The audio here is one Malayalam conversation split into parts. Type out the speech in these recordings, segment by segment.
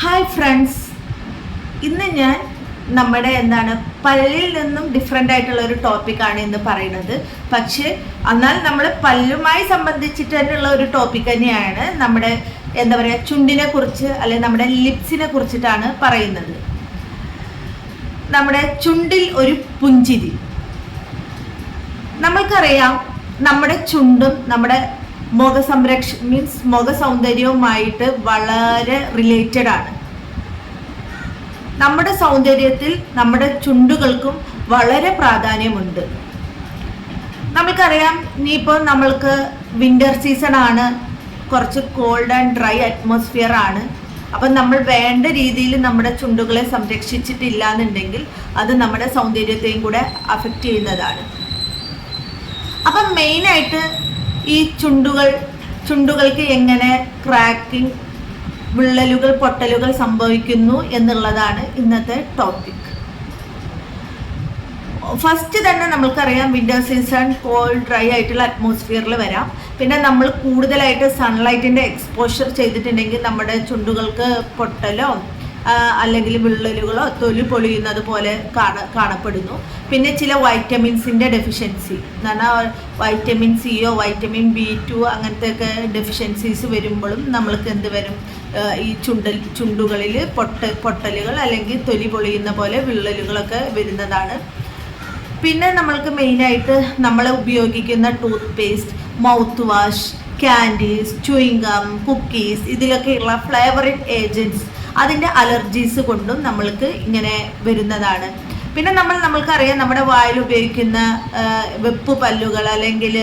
ഹായ് ഫ്രണ്ട്സ് ഇന്ന് ഞാൻ നമ്മുടെ എന്താണ് പല്ലിൽ നിന്നും ഡിഫറെന്റ് ആയിട്ടുള്ള ഒരു ടോപ്പിക്കാണ് ഇന്ന് പറയുന്നത്. പക്ഷേ എന്നാൽ നമ്മൾ പല്ലുമായി സംബന്ധിച്ചിട്ട് തന്നെയുള്ള ഒരു ടോപ്പിക് തന്നെയാണ് നമ്മുടെ എന്താ പറയുക ചുണ്ടിനെ കുറിച്ച് അല്ലെങ്കിൽ നമ്മുടെ ലിപ്സിനെ കുറിച്ചിട്ടാണ് പറയുന്നത്. നമ്മുടെ ചുണ്ടിൽ ഒരു പുഞ്ചിരി. നമ്മൾക്കറിയാം നമ്മുടെ ചുണ്ടും നമ്മുടെ മുഖ സംരക്ഷ മീൻസ് മുഖ സൗന്ദര്യവുമായിട്ട് വളരെ റിലേറ്റഡ് ആണ്. നമ്മുടെ സൗന്ദര്യത്തിൽ നമ്മുടെ ചുണ്ടുകൾക്കും വളരെ പ്രാധാന്യമുണ്ട്. നമുക്കറിയാം ഇനിയിപ്പോൾ നമ്മൾക്ക് വിന്റർ സീസൺ ആണ്. കുറച്ച് കോൾഡ് ആൻഡ് ഡ്രൈ അറ്റ്മോസ്ഫിയർ ആണ്. അപ്പം നമ്മൾ വേണ്ട രീതിയിൽ നമ്മുടെ ചുണ്ടുകളെ സംരക്ഷിച്ചിട്ടില്ല എന്നുണ്ടെങ്കിൽ അത് നമ്മുടെ സൗന്ദര്യത്തെയും കൂടെ അഫക്റ്റ് ചെയ്യുന്നതാണ്. അപ്പം മെയിനായിട്ട് ഈ ചുണ്ടുകൾ ചുണ്ടുകൾക്ക് എങ്ങനെ ക്രാക്കിംഗ് വിള്ളലുകൾ പൊട്ടലുകൾ സംഭവിക്കുന്നു എന്നുള്ളതാണ് ഇന്നത്തെ ടോപ്പിക് ഫസ്റ്റ് തന്നെ നമ്മൾക്കറിയാം വിന്റർ സീസൺ കോൾഡ് ഡ്രൈ ആയിട്ടുള്ള അറ്റ്മോസ്ഫിയറിൽ വരാം. പിന്നെ നമ്മൾ കൂടുതലായിട്ട് സൺലൈറ്റിന്റെ എക്സ്പോഷർ ചെയ്തിട്ടുണ്ടെങ്കിൽ നമ്മുടെ ചുണ്ടുകൾക്ക് പൊട്ടലോ അല്ലെങ്കിൽ വിള്ളലുകളോ തൊലി പൊളിയുന്നത് പോലെ കാണ കാണപ്പെടുന്നു. പിന്നെ ചില വൈറ്റമിൻസിന്റെ ഡെഫിഷ്യൻസി എന്ന് പറഞ്ഞാൽ വൈറ്റമിൻ സിയോ വൈറ്റമിൻ ബി ടു അങ്ങനത്തെ ഒക്കെ ഡെഫിഷ്യൻസീസ് വരുമ്പോഴും നമ്മൾക്ക് എന്ത് വരും? ഈ ചുണ്ടൽ ചുണ്ടുകളിൽ പൊട്ട പൊട്ടലുകൾ അല്ലെങ്കിൽ തൊലി പൊളിയുന്ന പോലെ വിള്ളലുകളൊക്കെ വരുന്നതാണ്. പിന്നെ നമ്മൾക്ക് മെയിനായിട്ട് നമ്മൾ ഉപയോഗിക്കുന്ന toothpaste mouthwash candies gum cookies ഇതിലൊക്കെയുള്ള flavouring agents അതിന്റെ അലർജീസ് കൊണ്ടും നമ്മൾക്ക് ഇങ്ങനെ വരുന്നതാണ്. പിന്നെ നമ്മൾ നമ്മൾക്കറിയാം നമ്മുടെ വായിൽ ഉപയോഗിക്കുന്ന വെപ്പ് പല്ലുകൾ അല്ലെങ്കിൽ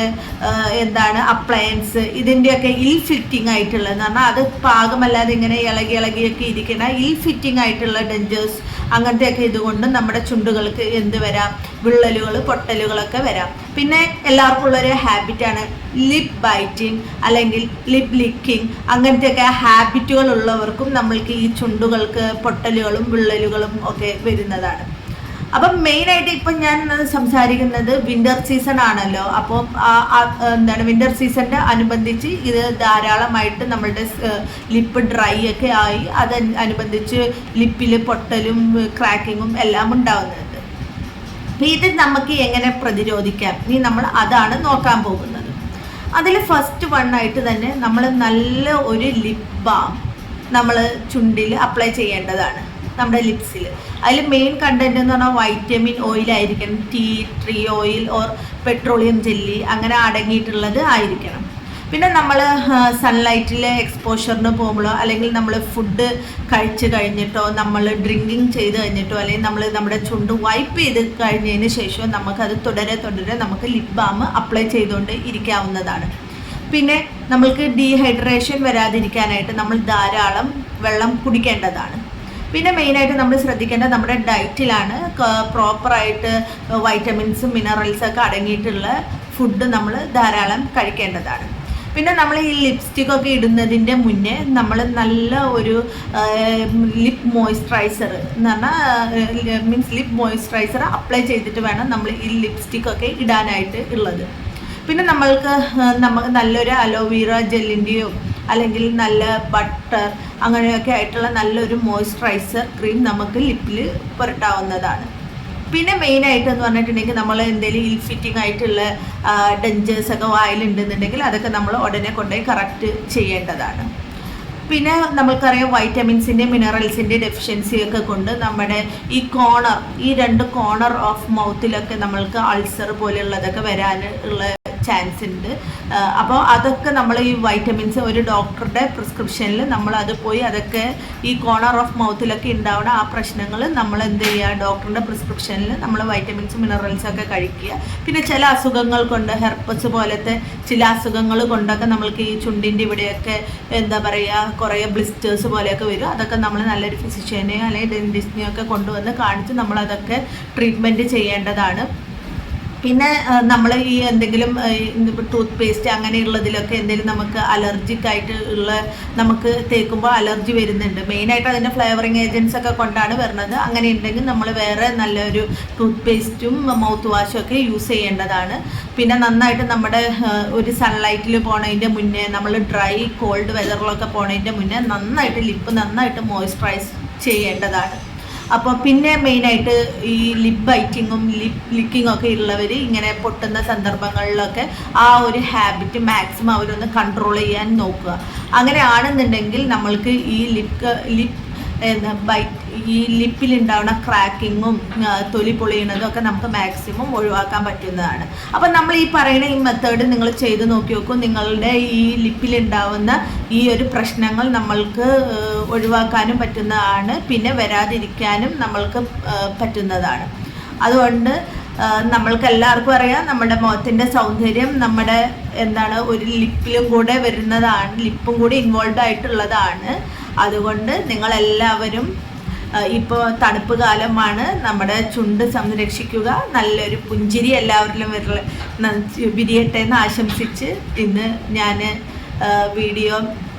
എന്താണ് അപ്ലയൻസ് ഇതിന്റെയൊക്കെ ഇൽ ഫിറ്റിംഗ് ആയിട്ടുള്ളത് എന്ന് പറഞ്ഞാൽ അത് പാകമല്ലാതെ ഇങ്ങനെ ഇളകി ഇളകിയൊക്കെ ഇരിക്കുന്ന ഇൽ ഫിറ്റിംഗ് ആയിട്ടുള്ള ഡെഞ്ചേഴ്സ് അങ്ങനത്തെയൊക്കെ ഇതുകൊണ്ട് നമ്മുടെ ചുണ്ടുകൾക്ക് എന്ത് വരാം? വിള്ളലുകൾ പൊട്ടലുകളൊക്കെ വരാം. പിന്നെ എല്ലാവർക്കും ഉള്ളൊരു ഹാബിറ്റാണ് ലിപ് ബൈറ്റിംഗ് അല്ലെങ്കിൽ ലിപ് ലിക്കിംഗ് അങ്ങനത്തെയൊക്കെ ഹാബിറ്റുകൾ ഉള്ളവർക്കും നമ്മൾക്ക് ഈ ചുണ്ടുകൾക്ക് പൊട്ടലുകളും വിള്ളലുകളും ഒക്കെ വരുന്നതാണ്. അപ്പം മെയിനായിട്ട് ഇപ്പം ഞാൻ സംസാരിക്കുന്നത് വിന്റർ സീസൺ ആണല്ലോ. അപ്പം ആ- ആ, എന്താണ് വിന്റർ സീസണിന്റെ അനുബന്ധിച്ച് ഇത് ധാരാളമായിട്ട് നമ്മളുടെ ലിപ്പ് ഡ്രൈ ഒക്കെ ആയി. അത് അനുബന്ധിച്ച് ലിപ്പിൽ പൊട്ടലും ക്രാക്കിങ്ങും എല്ലാം ഉണ്ടാവുന്നുണ്ട്. അപ്പം ഇത് നമുക്ക് എങ്ങനെ പ്രതിരോധിക്കാം? ഇനി നമ്മൾ അതാണ് നോക്കാൻ പോകുന്നത്. അതിൽ ഫസ്റ്റ് വൺ ആയിട്ട് തന്നെ നമ്മൾ നല്ല ഒരു ലിപ് ബാം നമ്മൾ ചുണ്ടിൽ അപ്ലൈ ചെയ്യേണ്ടതാണ്. നമ്മുടെ ലിപ്സിൽ അതിൽ മെയിൻ കണ്ടന്റ് എന്ന് പറഞ്ഞാൽ വൈറ്റമിൻ ഓയിൽ ആയിരിക്കണം tea tree oil or petroleum jelly അങ്ങനെ അടങ്ങിയിട്ടുള്ളത് ആയിരിക്കണം. പിന്നെ നമ്മൾ സൺലൈറ്റിലെ എക്സ്പോഷറിന് പോകുമ്പോഴോ അല്ലെങ്കിൽ നമ്മൾ ഫുഡ് കഴിച്ച് കഴിഞ്ഞിട്ടോ നമ്മൾ ഡ്രിങ്കിങ് ചെയ്ത് കഴിഞ്ഞിട്ടോ അല്ലെങ്കിൽ നമ്മൾ നമ്മുടെ ചുണ്ട് വൈപ്പ് ചെയ്ത് കഴിഞ്ഞതിന് ശേഷം നമുക്കത് തുടരെ തുടരെ നമുക്ക് ലിപ് ബാം അപ്ലൈ ചെയ്തുകൊണ്ട് ഇരിക്കാവുന്നതാണ്. പിന്നെ നമ്മൾക്ക് ഡീഹൈഡ്രേഷൻ വരാതിരിക്കാനായിട്ട് നമ്മൾ ധാരാളം വെള്ളം കുടിക്കേണ്ടതാണ്. പിന്നെ മെയിനായിട്ട് നമ്മൾ ശ്രദ്ധിക്കേണ്ടത് നമ്മുടെ ഡയറ്റിലാണ് പ്രോപ്പറായിട്ട് വൈറ്റമിൻസും മിനറൽസും ഒക്കെ അടങ്ങിയിട്ടുള്ള ഫുഡ് നമ്മൾ ധാരാളം കഴിക്കേണ്ടതാണ്. പിന്നെ നമ്മൾ ഈ ലിപ്സ്റ്റിക് ഒക്കെ ഇടുന്നതിന്റെ മുന്നേ നമ്മൾ നല്ല ഒരു ലിപ് മോയ്സ്ചറൈസർ എന്ന് പറഞ്ഞാൽ മീൻസ് ലിപ് മോയ്സ്ചറൈസർ അപ്ലൈ ചെയ്തിട്ട് വേണം നമ്മൾ ഈ ലിപ്സ്റ്റിക് ഒക്കെ ഇടാനായിട്ട് ഉള്ളത്. പിന്നെ നമ്മൾക്ക് നമുക്ക് നല്ലൊരു അലോവീറ ജെല്ലിന്റെയോ അല്ലെങ്കിൽ നല്ല ബട്ടർ അങ്ങനെയൊക്കെ ആയിട്ടുള്ള നല്ലൊരു മോയ്സ്ചറൈസർ ക്രീം നമുക്ക് ലിപ്പിൽ പുരട്ടാവുന്നതാണ്. പിന്നെ മെയിനായിട്ട് എന്ന് പറഞ്ഞിട്ടുണ്ടെങ്കിൽ നമ്മൾ എന്തെങ്കിലും ഇൽ ഫിറ്റിംഗ് ആയിട്ടുള്ള ഡെഞ്ചേഴ്സ് ഒക്കെ വായിലുണ്ടെന്നുണ്ടെങ്കിൽ അതൊക്കെ നമ്മൾ ഉടനെ കൊണ്ടുപോയി കറക്റ്റ് ചെയ്യേണ്ടതാണ്. പിന്നെ നമുക്കറിയാം വൈറ്റമിൻസിന്റെ മിനറൽസിന്റെ ഡെഫിഷ്യൻസിയൊക്കെ കൊണ്ട് നമ്മുടെ ഈ കോണർ ഈ രണ്ട് കോണർ ഓഫ് മൗത്തിലൊക്കെ നമ്മൾക്ക് അൾസർ പോലെയുള്ളതൊക്കെ വരാൻ ഉള്ള ചാൻസ് ഉണ്ട് അപ്പോൾ അതൊക്കെ നമ്മൾ ഈ വൈറ്റമിൻസ് ഒരു ഡോക്ടറുടെ പ്രിസ്ക്രിപ്ഷനിൽ നമ്മൾ അത് പോയി അതൊക്കെ ഈ കോർണർ ഓഫ് മൗത്തിലൊക്കെ ഉണ്ടാവുന്ന ആ പ്രശ്നങ്ങൾ നമ്മൾ എന്ത് ചെയ്യുക? ഡോക്ടറുടെ പ്രിസ്ക്രിപ്ഷനിൽ നമ്മൾ വൈറ്റമിൻസ് മിനറൽസ് ഒക്കെ കഴിക്കുക. പിന്നെ ചില അസുഖങ്ങൾ കൊണ്ട് ഹെർപ്പസ് പോലത്തെ ചില അസുഖങ്ങൾ കൊണ്ടൊക്കെ നമ്മൾക്ക് ഈ ചുണ്ടിന്റെ ഇവിടെയൊക്കെ എന്താ പറയുക? കുറേ ബ്ലിസ്റ്റേഴ്സ് പോലെയൊക്കെ വരും. അതൊക്കെ നമ്മൾ നല്ലൊരു ഫിസിഷ്യനെയോ അല്ലെങ്കിൽ ഡെന്റിസ്റ്റിനെയോ ഒക്കെ കൊണ്ടുവന്ന് കാണിച്ച് നമ്മളതൊക്കെ ട്രീറ്റ്മെന്റ് ചെയ്യേണ്ടതാണ്. പിന്നെ നമ്മൾ ഈ എന്തെങ്കിലും ടൂത്ത് പേസ്റ്റ് അങ്ങനെയുള്ളതിലൊക്കെ എന്തെങ്കിലും നമുക്ക് അലർജിക് ആയിട്ട് ഉള്ള നമുക്ക് തേക്കുമ്പോൾ അലർജി വരുന്നുണ്ട്. മെയിനായിട്ട് അതിന്റെ ഫ്ലേവറിങ് ഏജൻസ് ഒക്കെ കൊണ്ടാണ് വരുന്നത്. അങ്ങനെ ഉണ്ടെങ്കിൽ നമ്മൾ വേറെ നല്ലൊരു ടൂത്ത് പേസ്റ്റും മൗത്ത് വാഷും ഒക്കെ യൂസ് ചെയ്യേണ്ടതാണ്. പിന്നെ നന്നായിട്ട് നമ്മുടെ ഒരു സൺലൈറ്റിൽ പോണതിന്റെ മുന്നേ നമ്മൾ ഡ്രൈ കോൾഡ് വെതറിലൊക്കെ പോണതിന്റെ മുന്നേ നന്നായിട്ട് ലിപ്പ് നന്നായിട്ട് മോയ്സ്ചറൈസ് ചെയ്യേണ്ടതാണ്. അപ്പോൾ പിന്നെ മെയിനായിട്ട് ഈ ലിപ് ബൈറ്റിങ്ങും ലിപ് ലിക്കിങ്ങും ഒക്കെ ഉള്ളവർ ഇങ്ങനെ പൊട്ടുന്ന സന്ദർഭങ്ങളിലൊക്കെ ആ ഒരു ഹാബിറ്റ് മാക്സിമം അവരൊന്ന് കൺട്രോൾ ചെയ്യാൻ നോക്കുക. അങ്ങനെ ആണെന്നുണ്ടെങ്കിൽ നമ്മൾക്ക് ഈ ലിപ് ലിപ് ബൈറ്റ് ഈ ലിപ്പിലുണ്ടാവുന്ന ക്രാക്കിങ്ങും തൊലി പൊളിയണതും ഒക്കെ നമുക്ക് മാക്സിമം ഒഴിവാക്കാൻ പറ്റുന്നതാണ്. അപ്പം നമ്മൾ ഈ പറയുന്ന ഈ മെത്തേഡ് നിങ്ങൾ ചെയ്ത് നോക്കി നോക്കും. നിങ്ങളുടെ ഈ ലിപ്പിലുണ്ടാവുന്ന ഈ ഒരു പ്രശ്നങ്ങൾ നമ്മൾക്ക് ഒഴിവാക്കാനും പറ്റുന്നതാണ്. പിന്നെ വരാതിരിക്കാനും നമ്മൾക്ക് പറ്റുന്നതാണ്. അതുകൊണ്ട് നമ്മൾക്ക് എല്ലാവർക്കും അറിയാം നമ്മുടെ മുഖത്തിന്റെ സൗന്ദര്യം നമ്മുടെ എന്താണ് ഒരു ലിപ്പിലും കൂടെ വരുന്നതാണ് ലിപ്പും കൂടി ഇൻവോൾവ് ആയിട്ടുള്ളതാണ്. അതുകൊണ്ട് നിങ്ങളെല്ലാവരും ഇപ്പോൾ തണുപ്പ് കാലമാണ്. നമ്മുടെ ചുണ്ട് സംരക്ഷിക്കുക. നല്ലൊരു പുഞ്ചിരി എല്ലാവരിലും വരല വിരിയട്ടെ എന്ന് ആശംസിച്ച് ഇന്ന് ഞാൻ വീഡിയോ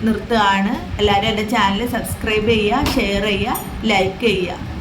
നിർത്തുകയാണ്. എല്ലാവരും എന്റെ ചാനൽ സബ്സ്ക്രൈബ് ചെയ്യുക ഷെയർ ചെയ്യുക ലൈക്ക് ചെയ്യുക.